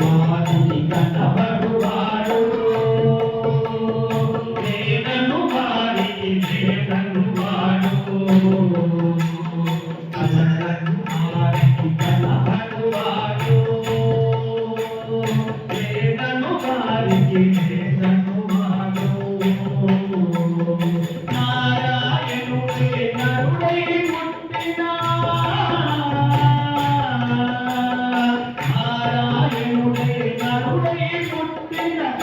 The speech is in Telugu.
వాటికి కనవ